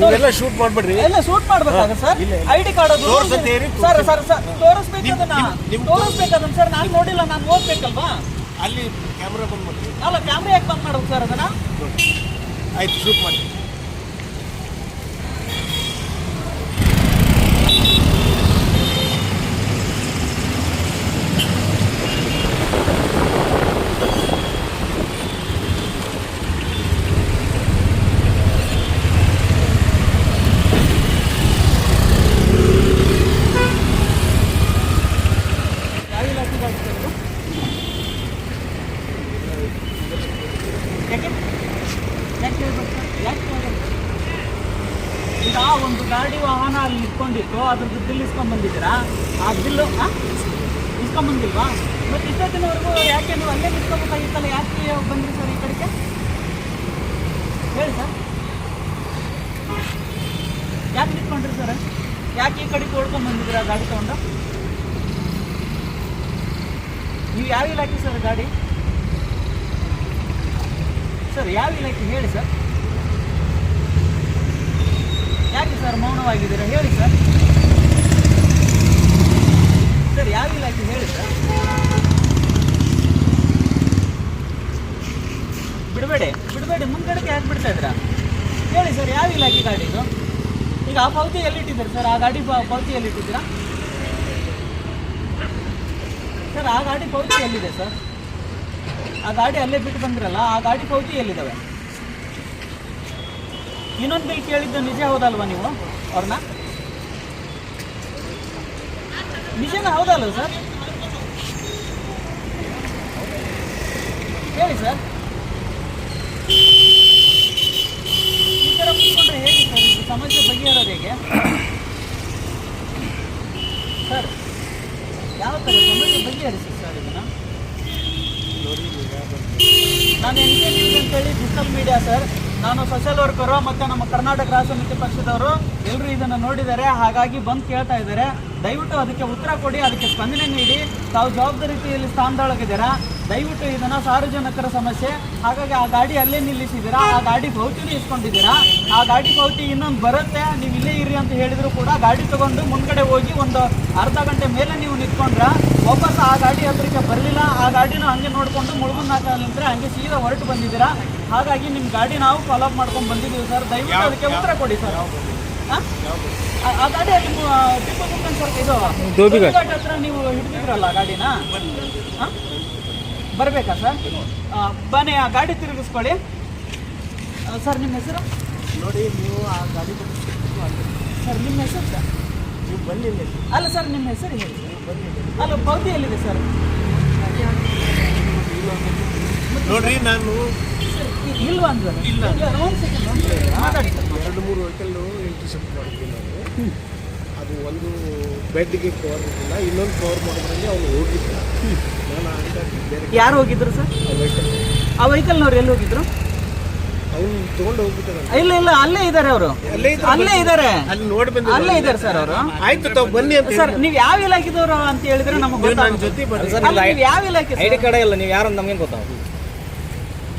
ನೀವೆಲ್ಲ ಶೂಟ್ ಮಾಡ್ಬಿಡ್ರಿ. ಎಲ್ಲ ಶೂಟ್ ಮಾಡ್ಬೇಕಾಗ ಸರ್. ಐ ಡಿ ಕಾರ್ಡ್ ಅದು ತೋರ್ಸತ್ತೇರಿ, ಸರ್ ಸರ್ ಸರ್ ತೋರಿಸ್ಬೇಕು ನಿಮ್- ಅದನ್ನ ನಿಮ್- ನಿಮ್- ತೋರಿಸ್ಬೇಕು ಅದನ್ನ ಸರ್ ನಾನು ನೋಡಿಲ್ಲ ನಾನು ಓದ್ಬೇಕಲ್ವಾ ಅಲ್ಲಿ ಕ್ಯಾಮ್ರಾ ಬಂದ್ ಅಲ್ಲ ಕ್ಯಾಮ್ರಾ ಯಾಕೆ ಬಂದ್ ಮಾಡೋದು ಸರ್ ಅದನ್ನ? ಆಯ್ತು ಶೂಟ್ ಮಾಡಿ ಯಾವ ಇಲಾಖೆ ಗಾಡಿ ಸರ್ ಇದು? ಯಾಕೆ ಯಾಕೆ ಹೇಳ್ಬೇಕು ಸರ್? ಯಾಕೆ ಹೇಳ್ಬೇಕು? ಈಗ ಒಂದು ಗಾಡಿ ವಾಹನ ಅಲ್ಲಿ ಇಟ್ಕೊಂಡಿತ್ತು ಅದ್ರದ್ದು ಬಿಲ್ ಇಸ್ಕೊಂಡ್ ಬಂದಿದ್ದೀರಾ ಆ ಬಿಲ್ಲು ಇಸ್ಕೊಂಡ್ ಬಂದಿಲ್ವಾ ಮತ್ತೆ ಇಷ್ಟೊತ್ತಿನವರೆಗೂ ಯಾಕೆ ನೀವು ಅಲ್ಲೇ ಇಸ್ಕೊಬೇಕಾಗಿತ್ತಲ್ಲ ಯಾಕೆ ಬಂದ್ರಿ ಸರ್ ಈ ಕಡೆಗೆ? ಹೇಳಿ ಸರ್. ಯಾಕೆ ನಿಂತ್ಕೊಂಡ್ರಿ ಸರ್? ಯಾಕೆ ಈ ಕಡೆ ಓಡ್ಕೊಂಡ್ ಗಾಡಿ ತಗೊಂಡು? ನೀವು ಯಾವ ಇಲಾಖೆ ಸರ್ ಗಾಡಿ? ಸರ್, ಯಾವ ಇಲಾಖೆ? ಹೇಳಿ ಸರ್. ಯಾಕೆ ಸರ್ ಮೌನವಾಗಿದ್ದೀರಾ? ಹೇಳಿ ಸರ್ ಸರ್ ಯಾವ ಇಲಾಖೆ ಹೇಳಿ ಸರ್ ಬಿಡಬೇಡಿ ಬಿಡಬೇಡಿ, ಮುಂದ್ಗಡೆಗೆ ಯಾಕೆ ಬಿಡ್ತಾ ಇದ್ದೀರಾ? ಹೇಳಿ ಸರ್ ಯಾವ ಇಲಾಖೆ ಗಾಡಿ ಇದು? ಈಗ ಆ ಪಾವತಿ ಎಲ್ಲಿಟ್ಟಿದ್ದೀರಿ ಸರ್? ಆ ಗಾಡಿ ಪಾವತಿ ಎಲ್ಲಿಟ್ಟಿದ್ದೀರಾ? ಸರ್, ಆ ಗಾಡಿ ಪೌತಿ ಎಲ್ಲಿದೆ ಸರ್? ಆ ಗಾಡಿ ಅಲ್ಲೇ ಬಿಟ್ಟು ಬಂದ್ರಲ್ಲ, ಆ ಗಾಡಿ ಪೌತಿ ಎಲ್ಲಿದ್ದಾವೆ? ಇನ್ನೊಂದು ಬಿಲ್ ಕೇಳಿದ್ದು ನಿಜ ಹೌದಲ್ವಾ ನೀವು, ಅವ್ರನ್ನ? ನಿಜನ ಹೌದಲ್ವ ಸರ್? ಹೇಳಿ ಸರ್. ಈ ಥರ ಕೂತ್ಕೊಂಡ್ರೆ ಹೇಗೆ ಸರ್? ಇದು ಸಮಸ್ಯೆ ಬಗೆಹರೋದು ಹೇಗೆ? ಸರ್, ಯಾವ ಥರ ಸಮಸ್ಯೆ ಬಗೆಹರಿಸಿ ಸರ್ ಇದನ್ನು? ನಾನು ಎನ್ ಕೆ ನ್ಯೂಸ್ ಅಂತೇಳಿ ಡಿಜಿಟಲ್ ಮೀಡಿಯಾ ಸರ್. ನಾನು ಸೋಷಿಯಲ್ ವರ್ಕರು ಮತ್ತು ನಮ್ಮ ಕರ್ನಾಟಕ ಸಮಿತಿ ಪಕ್ಷದವರು ಎಲ್ಲರೂ ಇದನ್ನು ನೋಡಿದ್ದಾರೆ. ಹಾಗಾಗಿ ಬಂದು ಕೇಳ್ತಾ ಇದ್ದಾರೆ. ದಯವಿಟ್ಟು ಅದಕ್ಕೆ ಉತ್ತರ ಕೊಡಿ ಅದಕ್ಕೆ ಸ್ಪಂದನೆ ನೀಡಿ. ತಾವು ಜವಾಬ್ದಾರಿಯಲ್ಲಿ ಸ್ಥಾನದೊಳಗಿದ್ದೀರಾ ದಯವಿಟ್ಟು ಇದನ್ನು ಸಾರ್ವಜನಿಕರ ಸಮಸ್ಯೆ. ಹಾಗಾಗಿ ಆ ಗಾಡಿ ಅಲ್ಲೇ ನಿಲ್ಲಿಸಿದ್ದೀರಾ? ಆ ಗಾಡಿ ಪೌಚಿನೂ ಇಸ್ಕೊಂಡಿದ್ದೀರಾ? ಆ ಗಾಡಿ ಭೌತಿ ಇನ್ನೊಂದು ಬರುತ್ತೆ. ನೀವು ಇಲ್ಲೇ ಇರಿ ಅಂತ ಹೇಳಿದ್ರು ಕೂಡ ಗಾಡಿ ತಗೊಂಡು ಮುಂದ್ಗಡೆ ಹೋಗಿ ಒಂದು ಅರ್ಧ ಗಂಟೆ ಮೇಲೆ ನೀವು ನಿಂತ್ಕೊಂಡ್ರ? ವಾಪಸ್ ಆ ಗಾಡಿ ಹತ್ರಕ್ಕೆ ಬರಲಿಲ್ಲ. ಆ ಗಾಡಿನ ಹಂಗೆ ನೋಡಿಕೊಂಡು ಹಾಕಲಿಂದ್ರೆ ಹಂಗೆ ಸೀದಾ ಹೊರಟು ಬಂದಿದ್ದೀರಾ? ಹಾಗಾಗಿ ನಿಮ್ಮ ಗಾಡಿ ನಾವು ಫಾಲೋಅಪ್ ಮಾಡ್ಕೊಂಡು ಬಂದಿದ್ದೀವಿ ಸರ್. ದಯವಿಟ್ಟು ಅದಕ್ಕೆ ಉತ್ತರ ಕೊಡಿ ಸರ್. ಆ? ಆ- ಆ ಗಾಡಿ ಅಲ್ಲಿ ಮು- ಟಿಪ್ಪು ಸುಲ್ತಾನ್ ಸರ್ ಇದು. ಧೋಬಿಘಾಟ್ ಹತ್ರ ನೀವು ಹಿಡಿದಿದ್ರಲ್ಲ ಆ ಗಾಡಿನ? ಬರಬೇಕಾ ಬರ್ಬೇಕಾ ಸರ್? ಬನ್ನಿ ಆ ಗಾಡಿ ತಿರುಗಿಸ್ಕೊಳ್ಳಿ. ಸರ್ ನಿಮ್ಮ ಹೆಸರು? ನೋಡಿ ನೀವು ಆ ಗಾಡಿ ಸರ್ ನಿಮ್ಮ ಹೆಸರು ಸರ್? ನೀವು ಬಂದಿಲ್ಲ. ಅಲ್ಲ ಸರ್ ನಿಮ್ಮ ಹೆಸರು ಹೇಳಿ. ನೀವು ಬನ್ನಿ ಅಲ್ಲ ಎಲ್ಲಿದೆ ಸರ್? ನೋಡ್ರಿ ನಾನು ಇಲ್ವಾ ಅಂದ್ರೆ ಇಲ್ಲ. ಒಂದು ಸೆಕೆಂಡ್ ಮಾತಾಡಿ ಸರ್ ಎರಡು ಮೂರು ವೆಹಿಕಲ್ಲು ಇಂಟರ್ಸೆಪ್ಟ್ ಮಾಡಿದ್ದೀನಿ. ಅದು ಒಂದು ಬೆಡ್ಗೆ ಕವರ್ ಇರಲಿಲ್ಲ. ಇನ್ನೊಂದು ಕವರ್ ಮಾಡೋದ್ರಲ್ಲಿ ಅವನು ಹೋಗಿದ್ದ. ನಾನು ಹಂಗಾಗಿ ಬೇರೆ ಯಾರು ಹೋಗಿದ್ರು ಸರ್? ವೆಹಿಕಲ್ ಆ ವೆಹಿಕಲ್ನವ್ರು ಎಲ್ಲಿ ಹೋಗಿದ್ರು? ಅವ್ನು ತೊಗೊಂಡು ಹೋಗ್ಬಿಟ್ಟಾರ ಇಲ್ಲ ಇಲ್ಲ ಅಲ್ಲೇ ಇದ್ದಾರೆ ಅವರು. ಅಲ್ಲೇ ಇದ್ರು ಅಲ್ಲೇ ಇದ್ದಾರೆ. ಅಲ್ಲಿ ನೋಡಿ ಬಂದ ಅಲ್ಲೇ ಇದ್ದಾರೆ ಸರ್ ಅವರು. ಆಯ್ತು ತಾವು ಬನ್ನಿ ಅಂತ ಸರ್ ನೀವು ಯಾವ ಇಲಾಖೆದವರು ಅಂತ ಹೇಳಿದ್ರೆ ನಮಗೆ ನನ್ನ ಗೊತ್ತಾಗುತ್ತೆ. ಜೊತೆ ಬರ್ರಿ ಅಲ್ಲ, ನೀವು ಯಾವ ಇಲಾಖೆ ಐ ಡಿ ಸರ್? ಕಾರ್ಡ್ ಇಲ್ಲ ನೀವು ಯಾರು ನಮ್ಗೆ ಗೊತ್ತಾ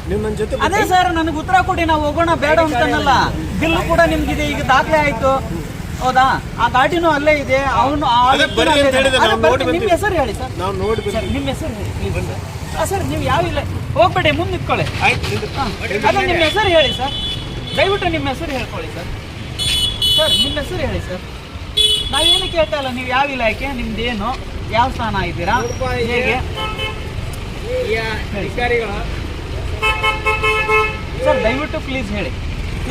ನೀವು ನನ್ನ ಜೊತೆ ಅದೇ ಸರ್ ನನಗೆ ಉತ್ತರ ಕೊಡಿ ನಾವು ಹೋಗೋಣ ಬೇಡ ಅಂತನಲ್ಲ. ಬಿಲ್ಲು ಕೂಡ ನಿಮ್ಗಿದೆ ಈಗ ದಾಖಲೆ ಆಯ್ತು. ಹೌದಾ? ಆ ಗಾಡಿನೂ ಅಲ್ಲೇ ಇದೆ. ಅವನು ನಿಮ್ಮ. ಹೆಸರು ಹೇಳಿ ಸರ್. ನಾವು ನೋಡಿ ಸರ್ ನಿಮ್ಮ ಹೆಸರು ಹೇಳಿ ಸರ್. ಆ, ಸರ್ ನೀವು ಯಾವ ಇಲ್ಲ? ಹೋಗ್ಬೇಡಿ ಮುಂದೆ ನಿಂತ್ಕೊಳ್ಳಿ. ಆಯ್ತು ನಿಂತು. ಹಾ. ಅದೇ ನಿಮ್ಮ ಹೆಸರು ಹೇಳಿ ಸರ್. ದಯವಿಟ್ಟು ನಿಮ್ಮ ಹೆಸರು ಹೇಳ್ಕೊಳ್ಳಿ ಸರ್. ಸರ್ ನಿಮ್ಮ ಹೆಸರು ಹೇಳಿ ಸರ್. ನಾವೇನು ಕೇಳ್ತಾ ಇಲ್ಲ ನೀವು ಯಾವ ಇಲಾಖೆ ನಿಮ್ದೇನು? ಯಾವ ಸ್ಥಾನ ಇದ್ದೀರಾ? ಹೇಗೆ? ಸರ್ ದಯವಿಟ್ಟು ಪ್ಲೀಸ್ ಹೇಳಿ.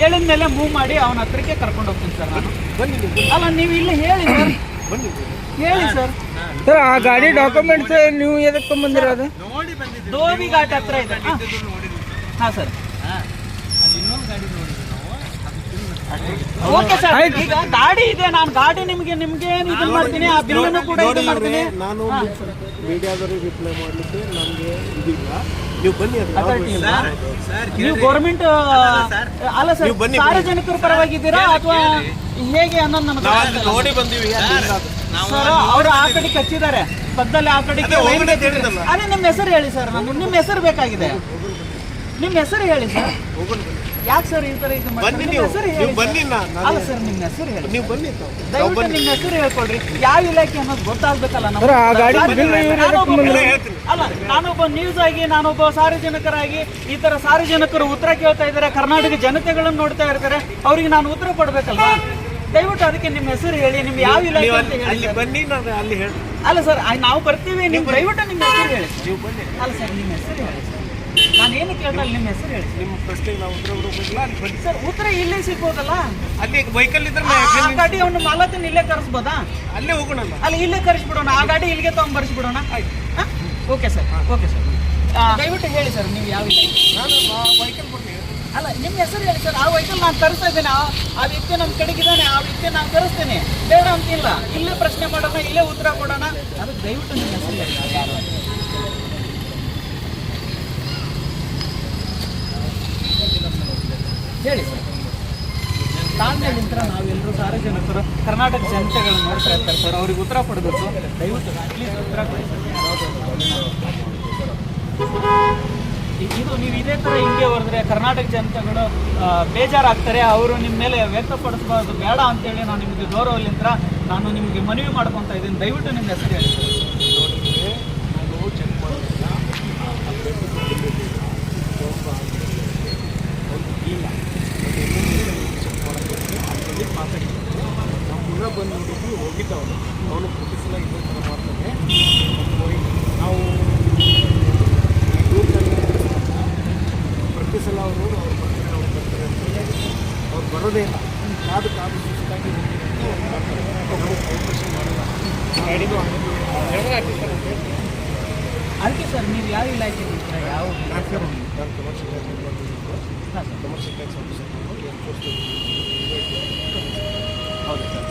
ಹೇಳಿದ ಮೇಲೆ ಮೂವ್ ಮಾಡಿ ಅವನ ಹತ್ರಕ್ಕೆ ಕರ್ಕೊಂಡು ಹೋಗ್ತೀನಿ ಸರ್ ನಾನು. ಬನ್ನಿ ಅಲ್ಲ ನೀವು ಇಲ್ಲಿ ಹೇಳಿ ಸರ್. ಬನ್ನಿ ಹೇಳಿ ಸರ್. ಸರ್ ಆ ಗಾಡಿ ಡಾಕ್ಯುಮೆಂಟ್ಸ್ ನೀವು ಎದಕ್ಕೆ ತೊಗೊಂಬಂದಿರೋದು ದೋಬಿ ಘಾಟ್ ಹತ್ರ ಇದೆ. ಹಾ. ಹಾ ಸರ್. Okay sir. ಈಗ ಗಾಡಿ ಇದೆ. ನಾನು ಗಾಡಿ ನಿಮ್ಗೆ ನಿಮ್ಗೆ ಏನು ಇದು ಮಾಡ್ತೀನಿ? ಆ ಬಿಲ್ಲನ್ನು ಕೂಡ ಇದು ಮಾಡ್ತೀನಿ. ನಾನು ಮೀಡಿಯಾದವರಿಗೆ ರಿಪ್ಲೈ ಮಾಡ್ಲಿಕ್ಕೆ ನಮ್ಗೆ ಇದಿಲ್ಲ. ನೀವು ಬನ್ನಿ ನೀವು ಗೌರ್ಮೆಂಟ್ ಅಲ್ಲ ಸರ್. ಸಾರ್ವಜನಿಕರ ಪರವಾಗಿದ್ದೀರಾ ಅಥವಾ ಹೇಗೆ ಅನ್ನೋದು ಅಲ್ಲಿ ನೋಡಿ ಬಂದೀವಿ. ಸರ್ ಅವರು ಆ ಕಡೆ ಕಚ್ಚಿದ್ದಾರೆ. ಪಕ್ಕದಲ್ಲಿ ಆ ಕಡೆ ಅದೇ. ಅದೇ ನಿಮ್ಮ ಹೆಸರು ಹೇಳಿ ಸರ್ ನಾನು. ನಿಮ್ಮ ಹೆಸರು ಬೇಕಾಗಿದೆ. ನಿಮ್ಮ ಹೆಸರು ಹೇಳಿ ಸರ್. ಯಾಕೆ ಸರ್ ಈ ತರ ಇದು? ಬನ್ನಿ ನಿಮ್ಮ ನೀವು. ಹೆಸರು ನೀವು ಹೇಳಿ ಬನ್ನಿ ಸರ್. ನಾ ಅಲ್ಲ ಸರ್ ನಿಮ್ಮ ಹೆಸರು ಹೇಳಿ ನೀವು ಬನ್ನಿ ತಾವು. ತಾವು ದಯವಿಟ್ಟು ಬನ್ನಿ. ನಿಮ್ಮ ಹೆಸರು ಹೇಳ್ಕೊಡ್ರಿ. ಯಾವ ಇಲಾಖೆ ಅನ್ನೋದು ಗೊತ್ತಾಗ್ಬೇಕಲ್ಲ ನಮ್ಗೆ. ಸರ್, ಆ ಗಾಡಿ ಸಾರ್ವಜನಿಕ- ಬಿಲ್ ಇವ್ರು ನಾನೊಬ್ಬ- ಎದಕ್ಕೆ ಹೇಳ್ತೀನಿ. ಅಲ್ಲ ನಾನೊಬ್ಬ ನ್ಯೂಸ್ ಆಗಿ ನಾನೊಬ್ಬ ಸಾರ್ವಜನಿಕರಾಗಿ ಈ ತರ ಸಾರ್ವಜನಿಕರು ಉತ್ತರ ಕೇಳ್ತಾ ಇದ್ದಾರೆ ಕರ್ನಾಟಕ ಜನತೆಗಳನ್ನು ನೋಡ್ತಾ ಇರ್ತಾರೆ. ಅವ್ರಿಗೆ ನಾನು ಉತ್ತರ ಕೊಡ್ಬೇಕಲ್ವಾ? ದಯವಿಟ್ಟು ಅದಕ್ಕೆ ನಿಮ್ಮ ಹೆಸರು ಹೇಳಿ ನಿಮ್ ಯಾವ ಇಲಾಖೆ ನೀವು ಅಂತ ಅಲ್ಲಿ ಹೇಳಿ ಅಲ್ಲಿ ಸರ್. ಬನ್ನಿ ನಾನು ಅಲ್ಲಿ ಹೇಳಿ ಅಲ್ಲ ಸರ್ ನಾವು ಬರ್ತೀವಿ ನೀವು ದಯವಿಟ್ಟು ನಿಮ್ಮ ಹೆಸರು ಹೇಳಿ ನೀವು ಬನ್ನಿ. ಅಲ್ಲ ಸರ್ ನಿಮ್ಮ ಹೆಸರು ಹೇಳಿ ಸರ್. ನಾನು ಏನು ಕೇಳ್ತಾ ನಿಮ್ಮ ಹೆಸರು ಹೇಳಿ. ನಿಮ್ಮ ಪ್ರಶ್ನೆಗೆ ನಾವು ಉತ್ತರ ಕೊಡೋದಿಲ್ಲ ಅಲ್ಲಿ ಬನ್ನಿ ಸರ್ ಉತ್ತರ ಇಲ್ಲೇ ಸಿಗ್ಬೋದಲ್ಲ? ಅಲ್ಲಿ ವೆಹಿಕಲ್ ಇದ್ರೆ ಆ- ಆ ಗಾಡಿ ಅವ್ನು ಮಾಲಕನ ಇಲ್ಲೇ ಕರೆಸ್ಬೋದಾ? ಅಲ್ಲೇ ಹೋಗೋಣ ಅಲ್ಲಿ ಇಲ್ಲೇ ಕರೆಸ್ಬಿಡೋಣ ಆ ಗಾಡಿ ಇಲ್ಲಿಗೆ ತಗೊಂಡ್ಬರ್ಸ್ಬಿಡೋಣ ಓಕೆ ಸರ್ ಓಕೆ ಸರ್. ದಯವಿಟ್ಟು ಹೇಳಿ ಸರ್ ನೀವು ಯಾವ ಇಲಾಖೆ ನಾನು ವೆಹಿಕಲ್ ಕೊಡ್ತೀನಿ. ಅಲ್ಲ ನಿಮ್ಮ ಹೆಸರು ಹೇಳಿ ಸರ್ ಆ ವೆಹಿಕಲ್ ನಾನು ತರಿಸ್ತಾ ಇದ್ದೇನೆ ಆ ಆ ವ್ಯಕ್ತಿ ನಮ್ಮ ಕಡೆಗಿದ್ದಾನೆ ಆ ವ್ಯಕ್ತಿ ನಾನು ತರಿಸ್ತೇನೆ ಬೇಡ ಅಂತಿಲ್ಲ ಇಲ್ಲೇ ಪ್ರಶ್ನೆ ಮಾಡೋಣ ಇಲ್ಲೇ ಉತ್ತರ ಕೊಡೋಣ. ಅದು ದಯವಿಟ್ಟು ನಿಮ್ಮ ಹೆಸರು ಹೇಳಿ ಯಾರು ಅಂತ. ಹೇಳಿ ಸರ್. ತಾಳ್ಮೆಲಿಂತ್ರ ನಾವೆಲ್ಲರೂ ಸಾರ್ವಜನಿಕರು, ಕರ್ನಾಟಕ ಜನತೆಗಳನ್ನ ನೋಡ್ತಾ ಇರ್ತಾರೆ ಸರ್. ಅವ್ರಿಗೆ ಉತ್ತರ ಕೊಡಬೇಕು. ದಯವಿಟ್ಟು ಅಟ್ಲೀಸ್ಟ್ ಉತ್ತರ ಕೊಡಿ ಸರ್. ಇದು ನೀವು ಇದೇ ಥರ ಹಿಂಗೆ ಹೊರದ್ರೆ ಕರ್ನಾಟಕ ಜನತೆಗಳು ಬೇಜಾರಾಗ್ತಾರೆ. ಅವರು ನಿಮ್ಮ ಮೇಲೆ ವ್ಯಕ್ತಪಡಿಸಬಾರ್ದು. ಬೇಡ ಅಂತೇಳಿ ನಾನು ನಿಮಗೆ ಗೌರವಲಿಂತ್ರ ನಾನು ನಿಮಗೆ ಮನವಿ ಮಾಡ್ಕೊತಾ ಇದ್ದೀನಿ. ದಯವಿಟ್ಟು ನಿಮ್ಮ ಹೆಸರು ಹೇಳಿ ಸರ್. ನೋಡಿದ್ರೆ ನಾನು ಚೆಕ್ ಮಾಡಿದಾಗ ಒಂದು ಇಲ್ಲ ಚೆಕ್ ಮಾಡೋದಕ್ಕೆ ಮಾತಾಡಿದ್ದೆ ನಾವು ಪುನಃ ಬಂದು ನೋಡಿದ್ವಿ ಹೋಗಿದ್ದವನು ಅವನು ಪ್ರತಿಸಲ ಇದೇ ಥರ ಮಾಡ್ತಾನೆ ಹೋಗಿ ನಾವು ಈ ಗ್ರೂಪ್ನಲ್ಲಿ ಪ್ರತಿ ಸಲ ಅವರು ಅವ್ರು ಬರ್ತಾರೆ ಅವ್ರು ಬರ್ತಾರೆ ಅಂತ ಅವ್ರು ಬರೋದೇ ಇಲ್ಲ ಕಾದು ಕಾದು ಸುಸ್ತಾಗಿ ಹೋಗಿದ್ದಕ್ಕೆ ಅವ್ರು ಬರ್ತಾರೆ ನಮಗೆ ಕಾಂಪಿಟೇಷನ್ ಮಾಡಲ್ಲ ಗಾಡಿನೂ ಹಾಕಿರ್ತಾರೆ ಅಂತ ಹೇಳಿ ಅದಕ್ಕೆ ಸರ್ ನೀವು ಯಾವ ಇಲಾಖೆ ಇರ್ತೀರಾ ಯಾವ ನಾನು ನಾನು ಕಮರ್ಷಿಯಲ್ ಟ್ಯಾಕ್ಸ್ ಮಾಡಿದ್ದು ಹಾಂ ಸರ್ ಕಮರ್ಷಿಯಲ್ ಟ್ಯಾಕ್ಸ್ ಆಫೀಸರ್ ನಾನು ಎನ್ಫೋರ್ಸ್ಮೆಂಟ್ ಹೌದು ಸರ್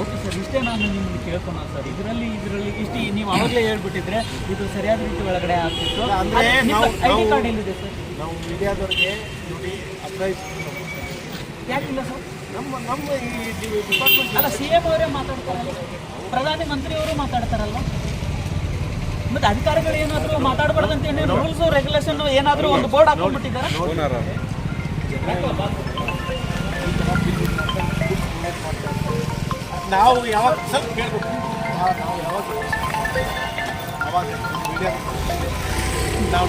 ಓಕೆ ಸರ್ ಇಷ್ಟೇ ನಾನು ನಿಮ್ಗೆ ಕೇಳ್ಕೊಳ ಸರ್. ಇದರಲ್ಲಿ ಇದರಲ್ಲಿ ಇಷ್ಟು ನೀವು ಆವಾಗಲೇ ಹೇಳ್ಬಿಟ್ಟಿದ್ರೆ ಇದು ಸರಿಯಾದ ರೀತಿ ಒಳಗಡೆ ಆಗ್ತಿತ್ತು. ಅಂದ್ರೆ ಐ ಡಿ ನಾವು- ನಾವು- ಕಾರ್ಡ್ ಎಲ್ಲಿದೆ ಸರ್? ನಾವು ಮೀಡಿಯಾದವ್ರಿಗೆ ನೋಡಿ ಅಪ್ರೈಸ್ ಯಾಕಿಲ್ಲ ಸರ್? ನಮ್ಮ ನಮ್ಮ ಈ ಡಿಪಾರ್ಟ್ಮೆಂಟ್ ಅಲ್ಲ ಸಿ ಎಂ ಅವರೇ ಮಾತಾಡ್ತಾರಲ್ಲ? ಪ್ರಧಾನಿ ಮಂತ್ರಿಯವರು ಮಾತಾಡ್ತಾರಲ್ವ? ಮತ್ತೆ ಅಧಿಕಾರಿಗಳು ಏನಾದರೂ ಮಾತಾಡಬಾರ್ದಂತ ಅಂತ ಏನು ರೂಲ್ಸ್ ರೆಗ್ಯುಲೇಷನ್ ಏನಾದರೂ ಒಂದು ಬೋರ್ಡ್ ಹಾಕೊಂಡ್ಬಿಟ್ಟಿದ್ದಾರೆ ನಾವು ಯಾವಾಗ ಸ್ವಲ್ಪ ಕೇಳಬೇಕು? ನಾವು ಯಾವಾಗ ಅವಾಗ ಮೀಡಿಯಾ ನಾವು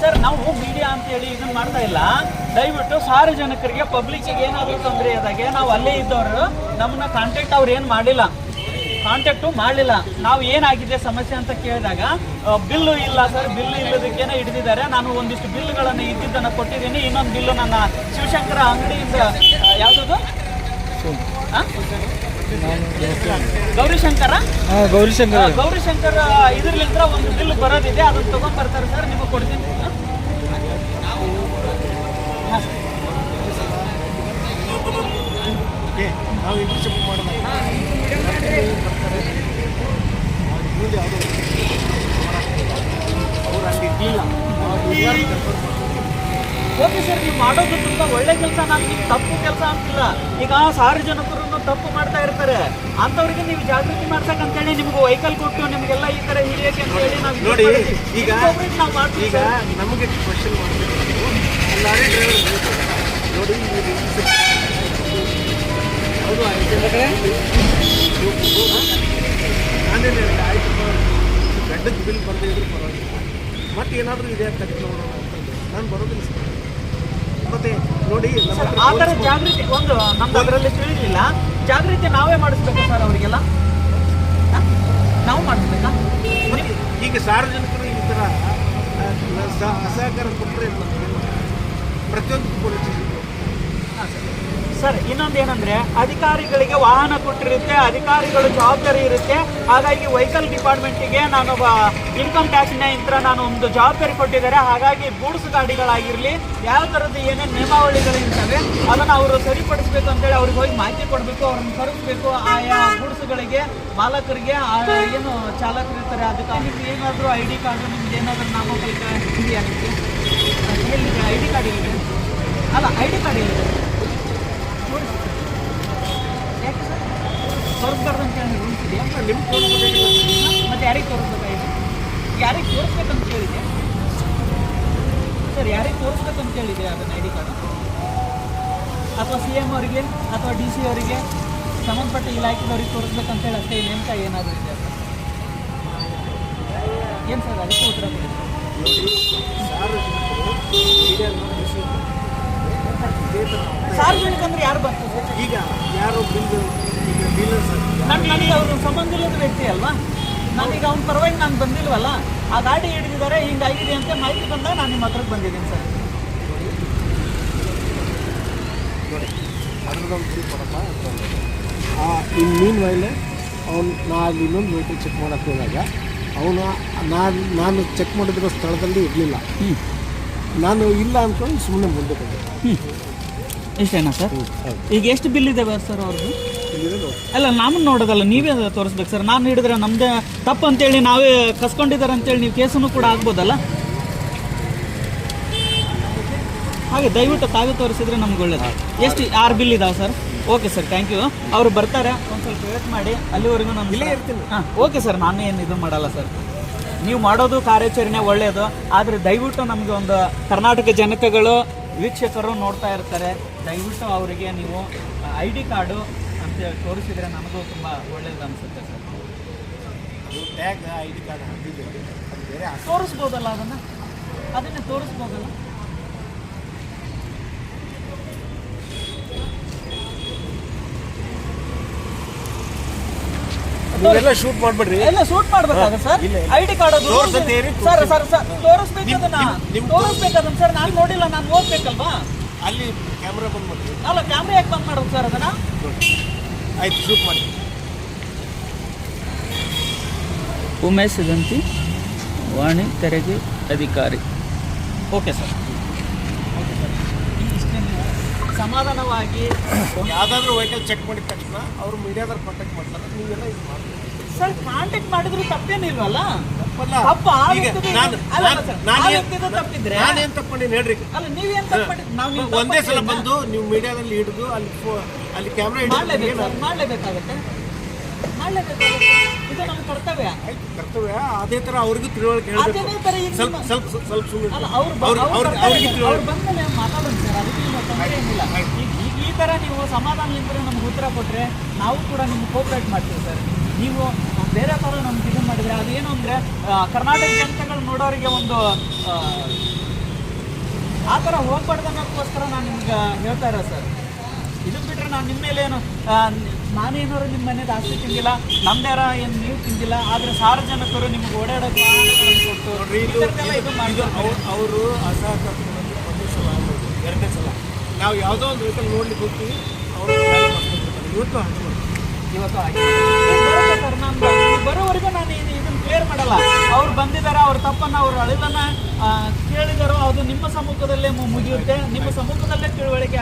ಸರ್, ನಾವು ಮೀಡಿಯಾ ಅಂತ ಹೇಳಿ ಇದನ್ನ ಮಾಡ್ತಾ ಇಲ್ಲ. ದಯವಿಟ್ಟು ಸಾರ್ವಜನಿಕರಿಗೆ ಪಬ್ಲಿಕ್ಕಿಗೆ ಏನಾದರೂ ತೊಂದರೆ ಆದಾಗೆ ನಾವು ಅಲ್ಲೇ ಇದ್ದವರು ನಮ್ಮನ್ನ ಕಾಂಟ್ಯಾಕ್ಟ್ ಅವ್ರು ಏನು ಮಾಡಿಲ್ಲ. ಕಾಂಟ್ಯಾಕ್ಟು ಮಾಡಲಿಲ್ಲ. ನಾವು ಏನಾಗಿದೆ ಸಮಸ್ಯೆ ಅಂತ ಕೇಳಿದಾಗ ಬಿಲ್ಲು ಇಲ್ಲ ಸರ್, ಬಿಲ್ಲು ಇಲ್ಲದಕ್ಕೇನೆ ಹಿಡಿದಿದ್ದಾರೆ. ನಾನು ಒಂದಿಷ್ಟು ಬಿಲ್ಗಳನ್ನು ಇದ್ದಿದ್ದನ್ನು ಕೊಟ್ಟಿದ್ದೀನಿ. ಇನ್ನೊಂದು ಬಿಲ್ಲು ನನ್ನ ಶಿವಶಂಕರ ಅಂಗಡಿಯಿಂದ ಯಾವುದದು? ಗೌರಿಶಂಕರ? ಗೌರಿಶಂಕರ. ಗೌರಿಶಂಕರ್ ಇದ್ರಲ್ಲಿಂದ ಒಂದು ಬಿಲ್ ಬರೋದಿದೆ ಅದನ್ನ ತಗೊಂಡ್ ಬರ್ತಾರೆ ಸರ್ ನಿಮಗೆ ಕೊಡ್ತೀನಿ. ನಾವು ಇಂಟರ್ನ್ಶಿಪ್ ಮಾಡಿದಾಗ ಬರ್ತಾರೆ ಅವ್ರ ಅಲ್ಲಿ ಇರಲಿಲ್ಲ ಓಕೆ ಸರ್ ನೀವು ಮಾಡೋದು ತುಂಬಾ ಒಳ್ಳೆ ಕೆಲಸ ನಾನು ನಿಮ್ಗೆ ತಪ್ಪು ಕೆಲಸ ಅಂತಿಲ್ಲ ಈಗ ಸಾರ್ವಜನಿಕರನ್ನು ತಪ್ಪು ಮಾಡ್ತಾ ಇರ್ತಾರೆ. ಅಂತವ್ರಿಗೆ ನೀವು ಜಾಗೃತಿ ಮಾಡ್ಸಕ್ಕಂತೇಳಿ ನಿಮ್ಗೆ ವೆಹಿಕಲ್ ಕೊಟ್ಟು ನಿಮಗೆಲ್ಲ ಈ ತರ ಹಿರಿಯಕ್ಕೆ ಅಂತ ಹೇಳಿ ನಾವು ನೋಡಿ ಈಗ ನಾವು ಮಾಡ್ತೀವಿ ಈಗ ನಮಗೆ ಕ್ವಶನ್ ಲಾರಿ ಡ್ರೈವರ್ ನೋಡಿ ಇದು ಹೌದು ನಾನೇನು ಹೇಳಿದೆ ಆಯ್ತು ಗಡ್ಡದ ಬಿಲ್ ಬರದೇ ಇದ್ರು ಪರವಾಗಿಲ್ಲ. ಮತ್ತೆ ಏನಾದರೂ ಇದೆ ಅಂತ ನೋಡೋಣ ಅಂತಂದು ನಾನು ಬರೋದಿಲ್ಲ ಸರ್. ಮತ್ತೆ ನೋಡಿ ಆ ಥರ ಜಾಗೃತಿ ಒಂದು ನಮ್ದು ಅದರಲ್ಲಿ ತಿಳಿಲಿಲ್ಲ ಜಾಗೃತಿ ನಾವೇ ಮಾಡಿಸ್ಬೇಕು ಸರ್ ಅವರಿಗೆಲ್ಲ? ನಾವು ಮಾಡಿಸ್ಬೇಕಾ? ಈಗ ಸಾರ್ವಜನಿಕರು ಈ ತರ ಅಸಹಕಾರ ಕೊಟ್ಟರೆ ಪ್ರತಿಯೊಂದು ಪೊಲೀಸ್ ಸರ್. ಇನ್ನೊಂದು ಏನಂದ್ರೆ, ಅಧಿಕಾರಿಗಳಿಗೆ ವಾಹನ ಕೊಟ್ಟಿರುತ್ತೆ, ಅಧಿಕಾರಿಗಳು ಜವಾಬ್ದಾರಿ ಇರುತ್ತೆ. ಹಾಗಾಗಿ ವೆಹಿಕಲ್ ಡಿಪಾರ್ಟ್ಮೆಂಟಿಗೆ ನಾನು ಇನ್ಕಮ್ ಟ್ಯಾಕ್ಸ್ನ ಇಂತ್ರ ನಾನು ಒಂದು ಜವಾಬ್ದಾರಿ ಕೊಟ್ಟಿದ್ದಾರೆ. ಹಾಗಾಗಿ ಗೂಡ್ಸ್ ಗಾಡಿಗಳಾಗಿರಲಿ, ಯಾವ ಥರದ್ದು ಏನೇನು ನಿಯಮಾವಳಿಗಳು ಇರ್ತವೆ, ಅದನ್ನು ಅವರು ಸರಿಪಡಿಸ್ಬೇಕು ಅಂತೇಳಿ ಅವ್ರಿಗೆ ಹೋಗಿ ಮಾಹಿತಿ ಕೊಡಬೇಕು, ಅವ್ರನ್ನ ಕರೆಸ್ಬೇಕು. ಆಯಾ ಗೂಡ್ಸ್ಗಳಿಗೆ, ಮಾಲಕರಿಗೆ ಏನು ಚಾಲಕರು ಇರ್ತಾರೆ, ಅದಕ್ಕೆ ನಿಮ್ಗೆ ಏನಾದರೂ ಐ ಡಿ ಕಾರ್ಡು ನಿಮ್ಗೆ ಏನಾದರೂ ನಾಮಫಲಕ ಇದೆಯಾ ನಿಮಗೆ ಐ ಡಿ ಕಾರ್ಡ್ ಇದೆ ಅಲ್ಲ ಐ ಡಿ ಕಾರ್ಡ್ ಇದೆ ಯಾಕೆ ಸರ್ ತೋರಿಸ್ಬಾರ್ದು ಅಂತ ಹೇಳಿ ರೂಲ್ಸ್ ಇದೆಯಾ ನಿಮ್ಮ ತೋರಿಸ್ಬೇಕಾಗಿಲ್ಲ ಮತ್ತೆ ಯಾರಿಗೆ ತೋರಿಸ್ಬೇಕಾಗಿದೆ ಯಾರಿಗೆ ತೋರಿಸ್ಬೇಕಂತ ಹೇಳಿದೆ ಸರ್, ಯಾರಿಗೆ ತೋರಿಸ್ಬೇಕಂತ ಹೇಳಿದೆ ಅದನ್ನ ಐ ಡಿ ಕಾರ್ಡ್ ಅಥವಾ ಸಿ ಎಂ ಅವರಿಗೆ, ಅಥವಾ ಡಿ ಸಿ ಅವರಿಗೆ, ಸಂಬಂಧಪಟ್ಟ ಇಲಾಖೆದವ್ರಿಗೆ ತೋರಿಸ್ಬೇಕಂತ ಹೇಳಿ ಅಷ್ಟೇ ನೇಮಕ ಏನಾದರೂ ಇದೆ ಏನು ಸರ್, ಅದಕ್ಕೆ ಉತ್ತರ ಸಾರ್ವಜನಿಕ ಅಂದ್ರೆ ಯಾರು ಬರ್ತಾರೆ ಈಗ ಯಾರು ಬಿಲ್ ನನ್ನ ನನಗೆ ಅವ್ರ ಸಂಬಂಧ ಇಲ್ಲದ ವ್ಯಕ್ತಿ ಅಲ್ವಾ? ನನಗೆ ಅವ್ನ ಪರವಾಗಿ ನಾನು ಬಂದಿಲ್ವಲ್ಲ ಆ ಗಾಡಿ ಹಿಡಿದಿದ್ದಾರೆ ಹಿಂಗಾಗಿದೆ ಅಂತ ಮಾಹಿತಿ ಬಂದಾಗ ನಾನು ನಿಮ್ಮ ಹತ್ರಕ್ಕೆ ಬಂದಿದ್ದೀನಿ ಸರ್. ಇನ್ ಮೀನ್ ವೈಲೆ ಅವ್ನು ನಾ ಅಲ್ಲಿ ಇನ್ನೊಂದು ವೆಹಿಕಲ್ ಚೆಕ್ ಮಾಡೋಕ್ಕೆ ಹೋದಾಗ ಅವನು ನಾನು ನಾನು ಚೆಕ್ ಮಾಡಿದಿರೋ ಸ್ಥಳದಲ್ಲಿ ಇರಲಿಲ್ಲ. ನಾನು ಇಲ್ಲ ಅಂದ್ಕೊಂಡು ಸುಮ್ಮನೆ ಮುಂದೆ ಬಂದೆ. ಇಷ್ಟೇನಾ ಸರ್? ಈಗ ಎಷ್ಟು ಬಿಲ್ ಇದ್ದಾವೆ ಸರ್ ಅವ್ರದ್ದು ಅಲ್ಲ ನಮ್ಮನ್ನು ನೋಡೋದಲ್ಲ ನೀವೇ ತೋರಿಸ್ಬೇಕು ಸರ್. ನಾನು ಹಿಡಿದ್ರೆ ನಮ್ಮದೇ ತಪ್ಪು ಅಂತೇಳಿ ನಾವೇ ಕಸ್ಕೊಂಡಿದ್ದಾರೆ ಅಂತೇಳಿ ನೀವು ಕೇಸನ್ನು ಕೂಡ ಆಗ್ಬೋದಲ್ಲ? ಹಾಗೆ ದಯವಿಟ್ಟು ತಾವೇ ತೋರಿಸಿದ್ರೆ ನಮ್ಗೆ ಒಳ್ಳೇದು. ಎಷ್ಟು ಆರು ಬಿಲ್ ಇದಾವೆ sir? Okay sir thank you ಅವರು ಬರ್ತಾರೆ ಒಂದು ಸ್ವಲ್ಪ ವೇಟ್ ಮಾಡಿ ಅಲ್ಲಿವರೆಗೂ ನಾನು ಇಲ್ಲೇ ಇರ್ತೀನಿ. ಹಾಂ ಓಕೆ ಸರ್ ನಾನು ಏನು ಇದು ಮಾಡಲ್ಲ ಸರ್. ನೀವು ಮಾಡೋದು ಕಾರ್ಯಾಚರಣೆ ಒಳ್ಳೆಯದು ಆದರೆ ದಯವಿಟ್ಟು ನಮಗೆ ಒಂದು ಕರ್ನಾಟಕ ಜನತೆಗಳು ವೀಕ್ಷಕರು ನೋಡ್ತಾ ಇರ್ತಾರೆ. ದಯವಿಟ್ಟು ಅವರಿಗೆ ನೀವು ಐ ಡಿ ಕಾರ್ಡು ತೋರಿಸಿದರೆ ನಮಗೂ ತುಂಬ ಒಳ್ಳೇದು ಅನಿಸುತ್ತೆ ಸರ್. ಅದು ಟ್ಯಾಗ್ ಐ ಡಿ ಕಾರ್ಡ್ ಹಾಕಿದ್ದೀವಿ. ಅದು ಬೇರೆ ತೋರಿಸ್ಬೋದಲ್ಲ ಅದನ್ನು? ಅದನ್ನು ತೋರಿಸ್ಬೋದಲ್ಲ? ನೀವೆಲ್ಲ ಶೂಟ್ ಮಾಡ್ಬೇಡ್ರಿ. ಎಲ್ಲ ಶೂಟ್ ಮಾಡ್ಬೇಕಾಗ ಸರ್. ಐ ಡಿ ಕಾರ್ಡ್ ಅದು ಸರ್ ಸರ್ ಸರ್ ತೋರಿಸ್ಬೇಕು ಅದನ್ನ. ತೋರಿಸ್ಬೇಕು ಅದನ್ನ ಸರ್ ನಾನು ನೋಡಿಲ್ಲ ನಾನು ಓದ್ಬೇಕಲ್ವಾ? ಅಲ್ಲಿ ಕ್ಯಾಮ್ರಾ ಬಂದ್ ಅಲ್ಲ ಕ್ಯಾಮ್ರಾ ಯಾಕೆ ಬಂದ್ ಮಾಡ್ಬೇಕು ಸರ್ ಅದನ್ನ? ಆಯ್ತು ಶೂಟ್ ಮಾಡಿ. ಉಮೇಶ್ ದಂತಿ ವಾಣಿ ತೆರಿಗೆ ಅಧಿಕಾರಿ. ಓಕೆ ಸರ್ ಓಕೆ ಸರ್ ಸಮಾಧಾನವಾಗಿ ಯಾವುದಾದ್ರೂ ವೆಹಿಕಲ್ ಚೆಕ್ ಮಾಡಿದ ತಕ್ಷಣ ಅವರು ಮೀಡಿಯಾದವ್ರು ಕಾಂಟ್ಯಾಕ್ಟ್ ಮಾಡ್ತಾರೆ ನೀವೆಲ್ಲ ಇದು ಮಾಡಿ ಸರ್ ಕಾಂಟ್ಯಾಕ್ಟ್ ಮಾಡಿದ್ರು ತಪ್ಪೇನಿಲ್ವಲ್ಲ? ತಪ್ಪಿದ್ರೆ ನಾನೇನ್ ತಪ್ಕೊಂಡಿನಿ ಹೇಳ್ರಿ. ಅಲ್ಲ ನೀವೇನ್ ತಪ್ಪು ಮಾಡಿ ನಾವು ನೀವು ಒಂದೇ ಸಲ ಬಂದು ನೀವು ಮೀಡಿಯಾದಲ್ಲಿ ಹಿಡಿದು ಅಲ್ಲಿ ಫೋ- ಅಲ್ಲಿ ಕ್ಯಾಮ್ರಾ ಮಾಡಲೇಬೇಕು ಮಾಡಲೇಬೇಕಾಗುತ್ತೆ. ಮಾಡ್ಲೇಬೇಕಾಗತ್ತೆ. ಇದು ನಮ್ಮ ಕರ್ತವ್ಯ. ಕರ್ತವ್ಯ. ಅದೇ ತರ ಅವ್ರಿಗೂ ತಿಳುವಳಿಕೆ ಸ್ವಲ್ಪ ಸ್ವಲ್ಪ ಸ್ವಲ್ಪ ಸುಮ್ಮನೆ ಅವ್ರು ಬಂದ್ಮೇಲೆ ಮಾತಾಡೋಣ ಸರ್? ಅದಕ್ಕೆ ತೊಂದರೆ ಏನಿಲ್ಲ. ಈ ಥರ ನೀವು ಸಮಾಧಾನದಿಂದ ನಮ್ಗೆ ಉತ್ತರ ಕೊಟ್ಟರೆ ನಾವು ಕೂಡ ನಿಮ್ಗೆ ಕೋಪ್ರೇಟ್ ಮಾಡ್ತೀವಿ ಸರ್. ನೀವು ಬೇರೆ ಥರ ನಮ್ಗೆ ಇದು ಮಾಡಿದ್ರೆ ಅದೇನು ಅಂದರೆ ಕರ್ನಾಟಕ ಜನತೆಗಳು ನೋಡೋರಿಗೆ ಒಂದು ಆ, ಥರ ಹೋಗ್ಬಾರ್ದು ಅನ್ನೋದಕ್ಕೋಸ್ಕರ ನಾನು ನಿಮ್ಗೆ ಹೇಳ್ತಾ ಇರೋ ಸರ್. ಇದು ಬಿಟ್ಟರೆ ನಾನು ನಿಮ್ಮ ಮೇಲೆ ಏನು ನಾನೇನಾದ್ರು ನಿಮ್ಮ ಮನೆದು ಆಸ್ತಿ ತಿಂದಿಲ್ಲ ನಮ್ದಾರ ಏನು ನೀವು ತಿಂದಿಲ್ಲ ಆದರೆ ಸಾರ್ವಜನಿಕರು ನಿಮ್ಗೆ ಓಡಾಡೋಕೆ ಅವ್ರು ಅವರು ಅಸಹಕಾರ ಒಂದೇ ಸಲ ಆಗ್ಬೋದು ಎರಡನೇ ಸಲ. ನಾವು ಯಾವುದೋ ಒಂದು ವೆಹಿಕಲ್ ನೋಡ್ಲಿಕ್ಕೆ ಹೋಗ್ತೀವಿ ಅವರು ಇವತ್ತು. ಇವತ್ತು. ಸರ್ ನಾನು ಬರೋವರೆಗೂ ನಾನು ಇದು ಇದನ್ನು ಕ್ಲಿಯರ್ ಮಾಡಲ್ಲ. ಅವ್ರು ಬಂದಿದ್ದಾರೆ ಅವ್ರ ತಪ್ಪನ್ನು ಅವ್ರು ಅಳಿದನ್ನ ಕೇಳಿದಾರೋ ಅದು ನಿಮ್ಮ ಸಮ್ಮುಖದಲ್ಲೇ ಮುಗಿಯುತ್ತೆ. ನಿಮ್ಮ ಸಮ್ಮುಖದಲ್ಲೇ ತಿಳುವಳಿಕೆ